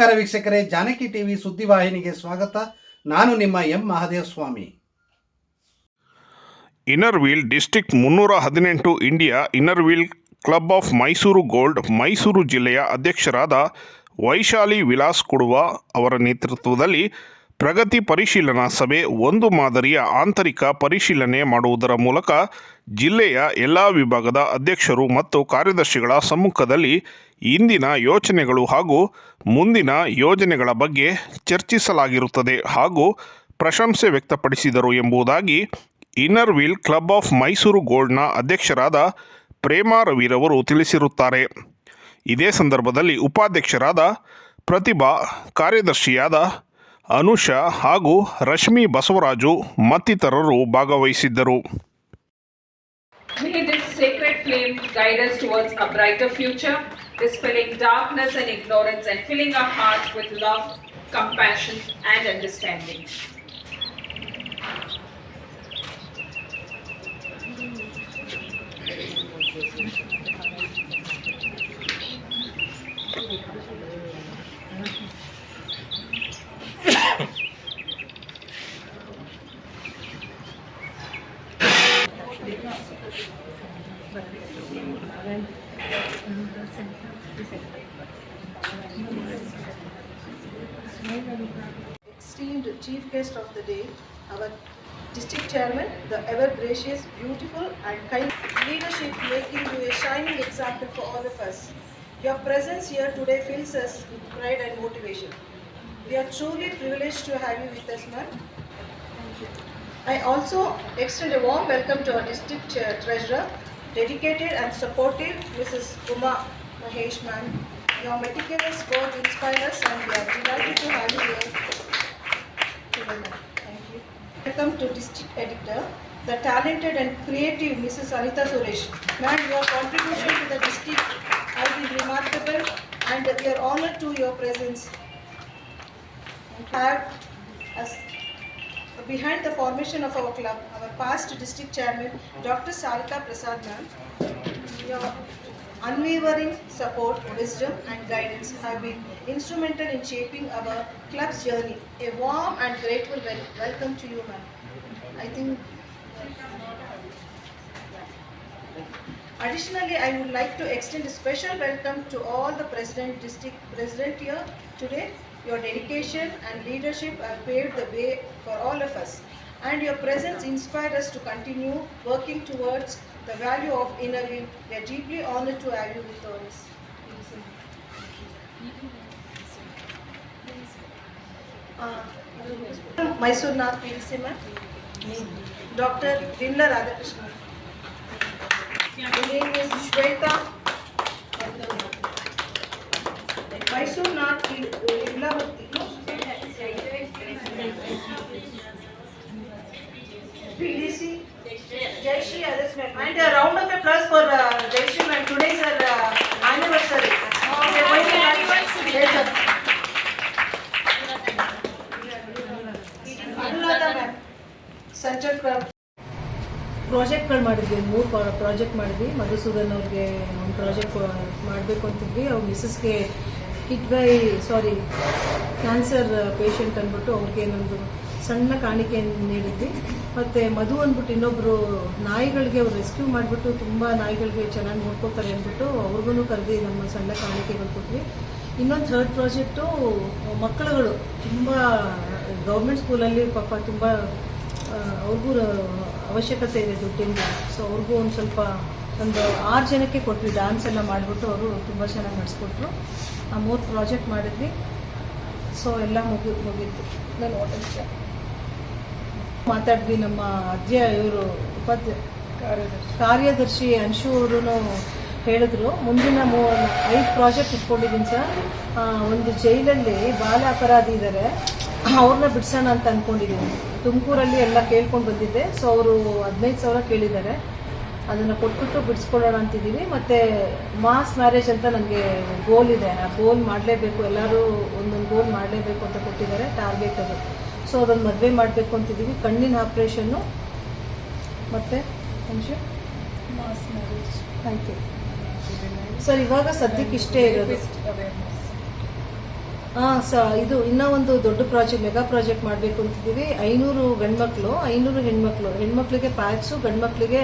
ನಮಸ್ಕಾರ ವೀಕ್ಷಕರೇ, ಜಾನಕಿ ಟಿವಿ ಸುದ್ದಿವಾಹಿನಿಗೆ ಸ್ವಾಗತ. ನಾನು ನಿಮ್ಮ M Mahadeva Swamy inner wheel district ಮುನ್ನೂರ ಹದಿನೆಂಟು India inner wheel club of Mysuru gold Mysuru ಜಿಲ್ಲೆಯ ಅಧ್ಯಕ್ಷರಾದ ವೈಶಾಲಿ ವಿಲಾಸ್ ಕೊಡುವ ಅವರ ನೇತೃತ್ವದಲ್ಲಿ ಪ್ರಗತಿ ಪರಿಶೀಲನಾ ಸಭೆ ಒಂದು ಮಾದರಿಯ ಆಂತರಿಕ ಪರಿಶೀಲನೆ ಮಾಡುವುದರ ಮೂಲಕ ಜಿಲ್ಲೆಯ ಎಲ್ಲ ವಿಭಾಗದ ಅಧ್ಯಕ್ಷರು ಮತ್ತು ಕಾರ್ಯದರ್ಶಿಗಳ ಸಮ್ಮುಖದಲ್ಲಿ ಇಂದಿನ ಯೋಚನೆಗಳು ಹಾಗೂ ಮುಂದಿನ ಯೋಜನೆಗಳ ಬಗ್ಗೆ ಚರ್ಚಿಸಲಾಗಿರುತ್ತದೆ ಹಾಗೂ ಪ್ರಶಂಸೆ ವ್ಯಕ್ತಪಡಿಸಿದರು ಎಂಬುದಾಗಿ inner wheel club of Mysuru ಗೋಲ್ಡ್ನ ಅಧ್ಯಕ್ಷರಾದ ಪ್ರೇಮಾ ರವಿರವರು ತಿಳಿಸಿರುತ್ತಾರೆ. ಇದೇ ಸಂದರ್ಭದಲ್ಲಿ ಉಪಾಧ್ಯಕ್ಷರಾದ ಪ್ರತಿಭಾ, ಕಾರ್ಯದರ್ಶಿಯಾದ ಅನುಷಾ ಹಾಗೂ ರಶ್ಮಿ ಬಸವರಾಜು ಮತ್ತಿತರರು ಭಾಗವಹಿಸಿದ್ದರು. May this sacred flame guide us towards a brighter future, dispelling darkness and ignorance and filling our hearts with love, compassion, and understanding. Esteemed chief guest of the day, our district chairman, the ever gracious, beautiful and kind leadership making you a shining example for all of us. Your presence here today fills us with pride and motivation. We are truly privileged to have you with us, ma'am. I also extend a warm welcome to our district chair- treasurer, dedicated and supportive Mrs. Uma Mahesh. Your meticulous work inspires us and we are delighted to have you here. Thank you. Welcome to district editor, the talented and creative Mrs. Anita Suresh. Ma'am, your contribution to the district has been remarkable and we are honored to your presence. Have us behind the formation of our club, our past district chairman, Dr. Sarika Prasad ma'am. Your unwavering support, wisdom and guidance have been instrumental in shaping our club's journey. A warm and grateful wel- welcome to you ma'am. I think Additionally, I would like to extend a special welcome to all the president, district president here today. Your dedication and leadership have paved the way for all of us. And your presence inspired us to continue working towards the value of inner will. We are deeply honored to have you with us. Mysuru Nath P D C ma'am doctor Vimla Radhakrishna Her name should not North Imlavati. PDC. Jai Shri others ma'am. And a round of applause for uh, Jai ma'am. Today is her uh, anniversary. Okay, why the anniversary? Yes, sir. Sanjay club ಪ್ರಾಜೆಕ್ಟ್ಗಳು ಮಾಡಿದ್ವಿ ಮೂರು project ಮಾಡಿದ್ವಿ ಮಧುಸೂದನ್ ಅವ್ರಿಗೆ ಒಂದು project ಮಾಡಬೇಕು ಅಂತಿದ್ವಿ ಅವ್ರ ಮಿಸ್ಸಸ್ಗೆ by sorry cancer patient ಅಂದ್ಬಿಟ್ಟು ಅವ್ರಿಗೆ ನಮ್ಮದು ಸಣ್ಣ ಕಾಣಿಕೆ ನೀಡಿದ್ವಿ. ಮತ್ತು ಮಧು ಅಂದ್ಬಿಟ್ಟು ಇನ್ನೊಬ್ಬರು ನಾಯಿಗಳಿಗೆ ಅವ್ರು ರೆಸ್ಕ್ಯೂ ಮಾಡಿಬಿಟ್ಟು ತುಂಬ ನಾಯಿಗಳಿಗೆ ಚೆನ್ನಾಗಿ ನೋಡ್ಕೋತಾರೆ ಅಂದ್ಬಿಟ್ಟು ಅವ್ರಿಗೂ ಕರೆದು ನಮ್ಮ ಸಣ್ಣ ಕಾಣಿಕೆಗಳು ಕೊಟ್ವಿ. ಇನ್ನೊಂದು ಥರ್ಡ್ ಪ್ರಾಜೆಕ್ಟು ಮಕ್ಕಳುಗಳು. ತುಂಬ ಗೌರ್ಮೆಂಟ್ ಸ್ಕೂಲಲ್ಲಿ ಪಾಪ ತುಂಬ ಅವ್ರಿಗೂ ಅವಶ್ಯಕತೆ ಇದೆ ದುಡ್ಡಿಂದ. ಸೊ ಅವ್ರಿಗೂ ಒಂದು ಸ್ವಲ್ಪ ಒಂದು ಆರು ಜನಕ್ಕೆ ಕೊಟ್ವಿ ಡ್ಯಾನ್ಸ್ ಎಲ್ಲ ಮಾಡಿಬಿಟ್ಟು ಅವರು ತುಂಬ ಚೆನ್ನಾಗಿ ನಡೆಸ್ಕೊಟ್ರು. ಆ ಮೂರು ಪ್ರಾಜೆಕ್ಟ್ ಮಾಡಿದ್ವಿ. ಸೊ ಎಲ್ಲ ಮುಗಿ ಮುಗೀತು. ನಾನು ಓಟಕ್ಕೆ ಮಾತಾಡಿದ್ವಿ ನಮ್ಮ ಅಧ್ಯ ಇವರು ಉಪಾಧ್ಯ ಕಾರ್ಯದರ್ಶಿ. ಅಂಶು ಅವರು ಹೇಳಿದ್ರು ಮುಂದಿನ ಮೂ ಐದು ಪ್ರಾಜೆಕ್ಟ್ ಇಟ್ಕೊಂಡಿದ್ದೀನಿ ಸರ್. ಒಂದು ಜೈಲಲ್ಲಿ ಬಾಲ ಅಪರಾಧಿ ಇದ್ದಾರೆ ಅವ್ರನ್ನ ಬಿಡಿಸೋಣ ಅಂತ ಅಂದ್ಕೊಂಡಿದ್ದೀನಿ ತುಮಕೂರಲ್ಲಿ ಎಲ್ಲ ಕೇಳ್ಕೊಂಡು ಬಂದಿದ್ದೆ. ಸೊ ಅವರು ಹದಿನೈದು ಸಾವಿರ ಕೇಳಿದ್ದಾರೆ. ಅದನ್ನು ಕೊಟ್ಬಿಟ್ಟು ಬಿಡಿಸ್ಕೊಳ್ಳೋಣ ಅಂತಿದ್ದೀವಿ. ಮತ್ತು ಮಾಸ್ ಮ್ಯಾರೇಜ್ ಅಂತ ನನಗೆ ಗೋಲ್ ಇದೆ. ಆ ಗೋಲ್ ಮಾಡಲೇಬೇಕು. ಎಲ್ಲರೂ ಒಂದೊಂದು ಗೋಲ್ ಮಾಡಲೇಬೇಕು ಅಂತ ಕೊಟ್ಟಿದ್ದಾರೆ ಟಾರ್ಗೆಟ್ ಅದು. ಸೊ ಅದೊಂದು ಮದುವೆ ಮಾಡಬೇಕು ಅಂತಿದ್ದೀವಿ. ಕಣ್ಣಿನ ಆಪ್ರೇಷನ್ನು ಮತ್ತು ಅಂಶ mass marriage thank you sir ಇವಾಗ ಸದ್ಯಕ್ಕೆ ಇಷ್ಟೇ ಇರೋದು. ಹಾಂ ಸ ಇದು ಇನ್ನೂ ಒಂದು ದೊಡ್ಡ ಪ್ರಾಜೆಕ್ಟ್ ಮೆಗಾ ಪ್ರಾಜೆಕ್ಟ್ ಮಾಡಬೇಕು ಅಂತಿದ್ದೀವಿ. ಐನೂರು ಗಂಡ್ಮಕ್ಳು ಐನೂರು ಹೆಣ್ಮಕ್ಳು. ಹೆಣ್ಮಕ್ಳಿಗೆ ಪ್ಯಾಕ್ಸು ಗಂಡ್ಮಕ್ಳಿಗೆ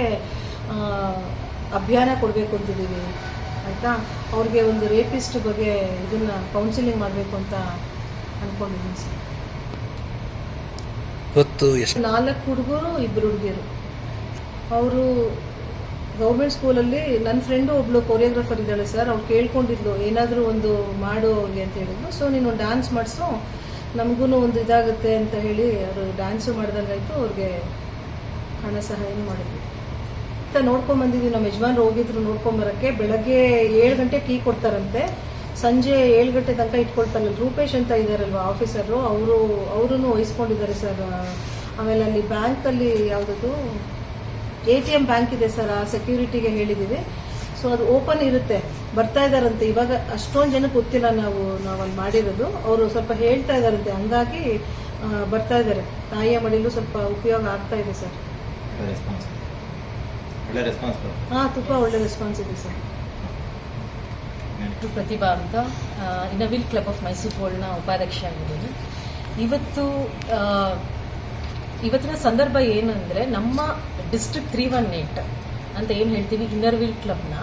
ಅಭಿಯಾನ ಕೊಡಬೇಕು ಅಂತಿದ್ದೀವಿ. ಆಯಿತಾ? ಅವ್ರಿಗೆ ಒಂದು ರೇಪಿಸ್ಟ್ ಬಗ್ಗೆ ಇದನ್ನ ಕೌನ್ಸಿಲಿಂಗ್ ಮಾಡಬೇಕು ಅಂತ ಅಂದ್ಕೊಂಡಿದ್ದೀನಿ ಸರ್. ಇವತ್ತು ಎಷ್ಟು ನಾಲ್ಕು ಹುಡುಗರು ಇಬ್ಬರು ಹುಡುಗಿಯರು. ಅವರು ಗೌರ್ಮೆಂಟ್ ಸ್ಕೂಲಲ್ಲಿ ನನ್ನ ಫ್ರೆಂಡು ಒಬ್ಳು ಕೊರಿಯೋಗ್ರಾಫರ್ ಇದ್ದಾಳೆ ಸರ್. ಅವ್ರು ಕೇಳ್ಕೊಂಡಿದ್ಲು ಏನಾದರೂ ಒಂದು ಮಾಡು ಅವ್ರಿಗೆ ಅಂತ ಹೇಳಿದ್ರು ಸೊ ನೀನು ಡ್ಯಾನ್ಸ್ ಮಾಡಿಸು ನಮಗೂ ಒಂದು ಇದಾಗುತ್ತೆ ಅಂತ ಹೇಳಿ ಅವರು ಡ್ಯಾನ್ಸು ಮಾಡ್ದಂಗಾಯ್ತು. ಅವ್ರಿಗೆ ಹಣ ಸಹಾಯ ಮಾಡಿದ್ವಿ ಅಂತ ನೋಡ್ಕೊಂಡ್ ಬಂದಿದ್ವಿ. ನಮ್ಮ ಯಜಮಾನ್ರು ಹೋಗಿದ್ರು ನೋಡ್ಕೊಂಬರಕ್ಕೆ ಬೆಳಗ್ಗೆ ಏಳು ಗಂಟೆ ಟೀ ಕೊಡ್ತಾರಂತೆ. ಸಂಜೆ ಏಳು ಗಂಟೆ ತನಕ ಇಟ್ಕೊಳ್ತಾರಲ್ಲ, ರೂಪೇಶ್ ಅಂತ ಇದಾರಲ್ವಾ ಆಫೀಸರು? ಅವರು ಅವರೂ ವಹಿಸ್ಕೊಂಡಿದ್ದಾರೆ ಸರ್. ಆಮೇಲೆ ಅಲ್ಲಿ ಬ್ಯಾಂಕಲ್ಲಿ ಯಾವುದದು? ಎ ಟಿ ಎಂ ಬ್ಯಾಂಕ್ ಇದೆ ಸರ್, ಆ ಸೆಕ್ಯೂರಿಟಿಗೆ ಹೇಳಿದ್ದೀವಿ ಸೊ ಅದು ಓಪನ್ ಇರುತ್ತೆ. ಬರ್ತಾ ಇದಾರಂತೆ. ಇವಾಗ ಅಷ್ಟೊಂದು ಜನಕ್ಕೆ ಗೊತ್ತಿಲ್ಲ ನಾವು ನಾವು ಅಲ್ಲಿ ಮಾಡಿರೋದು. ಅವರು ಸ್ವಲ್ಪ ಹೇಳ್ತಾ ಇದಾರಂತೆ. ಹಂಗಾಗಿ ಬರ್ತಾ ಇದ್ದಾರೆ ತಾಯಿಯ ಮಡಿಲು ಸ್ವಲ್ಪ ಉಪಯೋಗ ಆಗ್ತಾ ಇದೆ ಸರ್. ಒಳ್ಳೆ ರೆಸ್ಪಾನ್ಸ್ ಹಾ ತುಂಬಾ ಒಳ್ಳೆ ರೆಸ್ಪಾನ್ಸ್ ಇದೆ ಸರ್. ಪ್ರತಿಭಾ ಅಂತ. Inner wheel club of Mysuru ಗೋಲ್ಡ್ನ ಉಪಾಧ್ಯಕ್ಷ ಆಗಿದ್ದೀನಿ ಇವತ್ತು ಇವತ್ತಿನ ಸಂದರ್ಭ ಏನಂದ್ರೆ ನಮ್ಮ ಡಿಸ್ಟ್ರಿಕ್ಟ್ ತ್ರೀ ಒನ್ ಏಟ್ ಅಂತ ಏನು ಹೇಳ್ತೀವಿ? ಇನ್ನರ್ವಿಲ್ ಕ್ಲಬ್ನ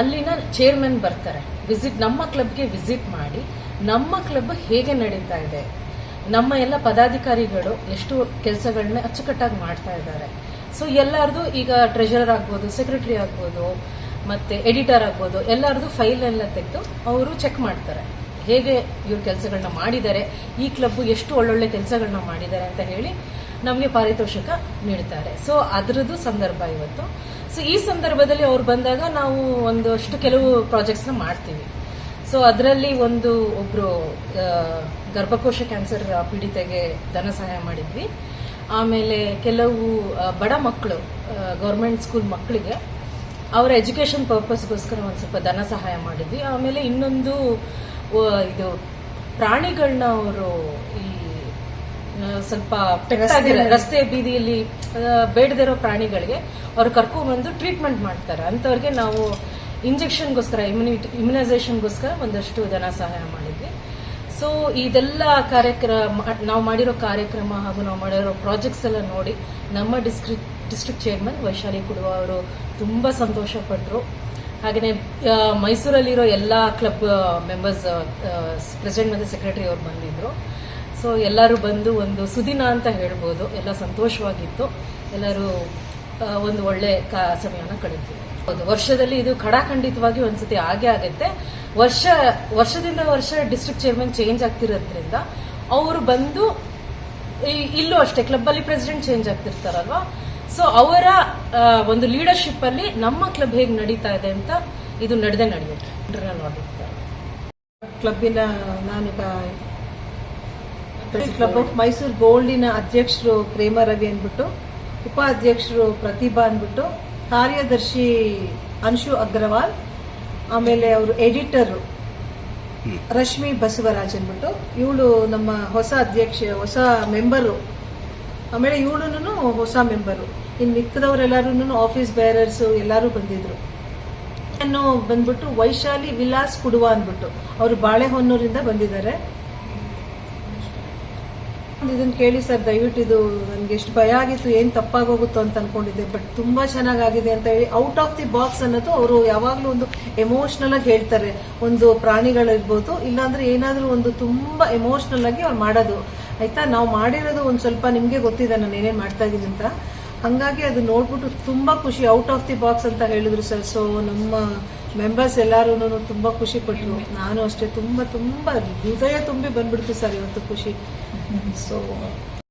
ಅಲ್ಲಿನ ಚೇರ್ಮನ್ ಬರ್ತಾರೆ. ವಿಸಿಟ್ ನಮ್ಮ ಕ್ಲಬ್ಗೆ ವಿಸಿಟ್ ಮಾಡಿ ನಮ್ಮ ಕ್ಲಬ್ ಹೇಗೆ ನಡೀತಾ ಇದೆ? ನಮ್ಮ ಎಲ್ಲ ಪದಾಧಿಕಾರಿಗಳು ಎಷ್ಟು ಕೆಲಸಗಳನ್ನ ಅಚ್ಚುಕಟ್ಟಾಗಿ ಮಾಡ್ತಾ ಇದ್ದಾರೆ? ಸೊ ಎಲ್ಲರದು ಈಗ ಟ್ರೆಷರರ್ ಆಗ್ಬೋದು ಸೆಕ್ರೆಟರಿ ಆಗ್ಬೋದು, ಮತ್ತೆ ಎಡಿಟರ್ ಆಗ್ಬೋದು, ಎಲ್ಲರದು ಫೈಲ್ ಎಲ್ಲ ತೆಗೆದು ಅವರು ಚೆಕ್ ಮಾಡ್ತಾರೆ. ಹೇಗೆ ಇವ್ರ ಕೆಲಸಗಳನ್ನ ಮಾಡಿದ್ದಾರೆ, ಈ ಕ್ಲಬ್ ಎಷ್ಟು ಒಳ್ಳೊಳ್ಳೆ ಕೆಲಸಗಳನ್ನ ಮಾಡಿದ್ದಾರೆ ಅಂತ ಹೇಳಿ ನಮಗೆ ಪಾರಿತೋಷಕ ನೀಡ್ತಾರೆ. ಸೊ ಅದರದ್ದು ಸಂದರ್ಭ ಇವತ್ತು. ಸೊ ಈ ಸಂದರ್ಭದಲ್ಲಿ ಅವ್ರು ಬಂದಾಗ ನಾವು ಒಂದಷ್ಟು ಕೆಲವು ಪ್ರಾಜೆಕ್ಟ್ಸ್ನ ಮಾಡ್ತೀವಿ. ಸೊ ಅದರಲ್ಲಿ ಒಂದು ಒಬ್ರು ಗರ್ಭಕೋಶ ಕ್ಯಾನ್ಸರ್ ಪೀಡಿತೆಗೆ ಧನ ಸಹಾಯ ಮಾಡಿದ್ವಿ. ಆಮೇಲೆ ಕೆಲವು ಬಡ ಮಕ್ಕಳು ಗೌರ್ಮೆಂಟ್ ಸ್ಕೂಲ್ ಮಕ್ಕಳಿಗೆ ಅವರ ಎಜುಕೇಷನ್ ಪರ್ಪಸ್ಗೋಸ್ಕರ ಒಂದು ಸ್ವಲ್ಪ ಧನ ಸಹಾಯ ಮಾಡಿದ್ವಿ. ಆಮೇಲೆ ಇನ್ನೊಂದು ಇದು ಪ್ರಾಣಿಗಳನ್ನ ಅವರು ಈ ಸ್ವಲ್ಪ ರಸ್ತೆ ಬೀದಿಯಲ್ಲಿ ಬೇಡದಿರೋ ಪ್ರಾಣಿಗಳಿಗೆ ಅವ್ರು ಕರ್ಕೊಂಡ್ಬಂದು ಟ್ರೀಟ್ಮೆಂಟ್ ಮಾಡ್ತಾರೆ. ಅಂಥವ್ರಿಗೆ ನಾವು ಇಂಜೆಕ್ಷನ್ಗೋಸ್ಕರ ಇಮ್ಯುನಿಟಿ ಇಮ್ಯುನೈಸೇಷನ್ಗೋಸ್ಕರ ಒಂದಷ್ಟು ಧನ ಸಹಾಯ ಮಾಡಿದ್ವಿ. ಸೊ ಇದೆಲ್ಲ ಕಾರ್ಯಕ್ರಮ, ನಾವು ಮಾಡಿರೋ ಕಾರ್ಯಕ್ರಮ ಹಾಗೂ ನಾವು ಮಾಡಿರೋ ಪ್ರಾಜೆಕ್ಟ್ಸ್ ಎಲ್ಲ ನೋಡಿ ನಮ್ಮ district district chairman Vaishali Kuduva ಅವರು ತುಂಬ ಸಂತೋಷಪಟ್ಟರು ಹಾಗೆಯೇ ಮೈಸೂರಲ್ಲಿರೋ ಎಲ್ಲ ಕ್ಲಬ್ ಮೆಂಬರ್ಸ್ ಪ್ರೆಸಿಡೆಂಟ್ ಮತ್ತು ಸೆಕ್ರೆಟರಿ ಅವ್ರು ಬಂದಿದ್ದರು ಸೊ ಎಲ್ಲರೂ ಬಂದು ಒಂದು ಸುದಿನ ಅಂತ ಹೇಳ್ಬೋದು. ಎಲ್ಲ ಸಂತೋಷವಾಗಿತ್ತು. ಎಲ್ಲರೂ ಒಂದು ಒಳ್ಳೆ ಕಾ ಸಮಯನ ಕಳೀತೀವಿ ಹೌದು, ವರ್ಷದಲ್ಲಿ ಇದು ಖಡಾಖಂಡಿತವಾಗಿ ಒಂದ್ಸತಿ ಆಗೇ ಆಗುತ್ತೆ. ವರ್ಷ ವರ್ಷದಿಂದ ವರ್ಷ ಡಿಸ್ಟ್ರಿಕ್ಟ್ ಚೇರ್ಮನ್ ಚೇಂಜ್ ಆಗ್ತಿರೋದ್ರಿಂದ ಅವರು ಬಂದು ಇಲ್ಲೂ ಅಷ್ಟೇ ಕ್ಲಬ್ ಅಲ್ಲಿ ಪ್ರೆಸಿಡೆಂಟ್ ಚೇಂಜ್ ಆಗ್ತಿರ್ತಾರಲ್ವಾ? ಸೊ ಅವರ ಒಂದು ಲೀಡರ್ಶಿಪ್ ಅಲ್ಲಿ ನಮ್ಮ ಕ್ಲಬ್ ಹೇಗೆ ನಡೀತಾ ಇದೆ ಅಂತ ಇದು ನಡೆದೇ ನಡೆಯುತ್ತೆ. ಆಡಿಟ್ ಕ್ಲಬ್ಬಿನ ನಾನೀಗ ಕ್ಲಬ್ ಆಫ್ ಮೈಸೂರು ಗೋಲ್ಡಿನ ಅಧ್ಯಕ್ಷರು ಪ್ರೇಮ ರವಿ ಅಂದ್ಬಿಟ್ಟು ಉಪಾಧ್ಯಕ್ಷರು ಪ್ರತಿಭಾ ಅಂದ್ಬಿಟ್ಟು ಕಾರ್ಯದರ್ಶಿ ಅನ್ಶು ಅಗ್ರವಾಲ್ ಆಮೇಲೆ ಅವರು ಎಡಿಟರ್ ರಶ್ಮಿ ಬಸವರಾಜ್ ಅಂದ್ಬಿಟ್ಟು ಇವಳು ನಮ್ಮ ಹೊಸ ಅಧ್ಯಕ್ಷ ಹೊಸ ಮೆಂಬರು. ಆಮೇಲೆ ಇವಳು ಹೊಸ ಮೆಂಬರು. ಇನ್ನು ಮಿಕ್ಕದವರೆಲ್ಲರೂ ಆಫೀಸ್ ಬೇರರ್ಸ್ ಎಲ್ಲರೂ ಬಂದಿದ್ರು. ಬಂದ್ಬಿಟ್ಟು ವೈಶಾಲಿ ವಿಲಾಸ್ ಕುಡುವ ಅಂದ್ಬಿಟ್ಟು. ಅವರು ಬಾಳೆಹೊನ್ನೂರಿಂದ ಬಂದಿದ್ದಾರೆ. ಇದನ್ನ ಕೇಳಿ ಸರ್, ದಯವಿಟ್ಟು ಇದು ನನಗೆ ಎಷ್ಟು ಭಯ ಆಗಿತ್ತು, ಏನು ತಪ್ಪಾಗೋಗುತ್ತೋ ಅಂತ ಅನ್ಕೊಂಡಿದ್ದೆ ಬಟ್ ತುಂಬಾ ಚೆನ್ನಾಗಾಗಿದೆ ಅಂತ ಹೇಳಿ ಔಟ್ ಆಫ್ ದಿ ಬಾಕ್ಸ್ ಅನ್ನೋದು ಅವರು ಯಾವಾಗಲೂ ಒಂದು ಎಮೋಷನಲ್ ಆಗಿ ಹೇಳ್ತಾರೆ. ಒಂದು ಪ್ರಾಣಿಗಳಿರ್ಬೋದು ಇಲ್ಲಾಂದ್ರೆ ಏನಾದ್ರೂ ಒಂದು ತುಂಬಾ ಎಮೋಷನಲ್ ಆಗಿ ಅವ್ರು ಮಾಡೋದು. ಆಯ್ತಾ? ನಾವು ಮಾಡಿರೋದು ಒಂದು ಸ್ವಲ್ಪ ನಿಮಗೆ ಗೊತ್ತಿದೆ, ನಾನು ಏನೇನ್ ಮಾಡ್ತಾ ಇದೀನಿ ಅಂತ. ಹಂಗಾಗಿ ಅದು ನೋಡ್ಬಿಟ್ಟು ತುಂಬಾ ಖುಷಿ ಔಟ್ ಆಫ್ ದಿ ಬಾಕ್ಸ್ ಅಂತ ಹೇಳಿದ್ರು ಸರ್. ಸೊ ನಮ್ಮ ಮೆಂಬರ್ಸ್ ಎಲ್ಲಾರು ತುಂಬಾ ಖುಷಿ ಪಟ್ಟರು ನಾನು ಅಷ್ಟೇ ತುಂಬಾ ತುಂಬಾ ಹೃದಯ ತುಂಬಿ ಬಂದ್ಬಿಡ್ತು ಸರ್ ಇವತ್ತು ಖುಷಿ. ಸೊ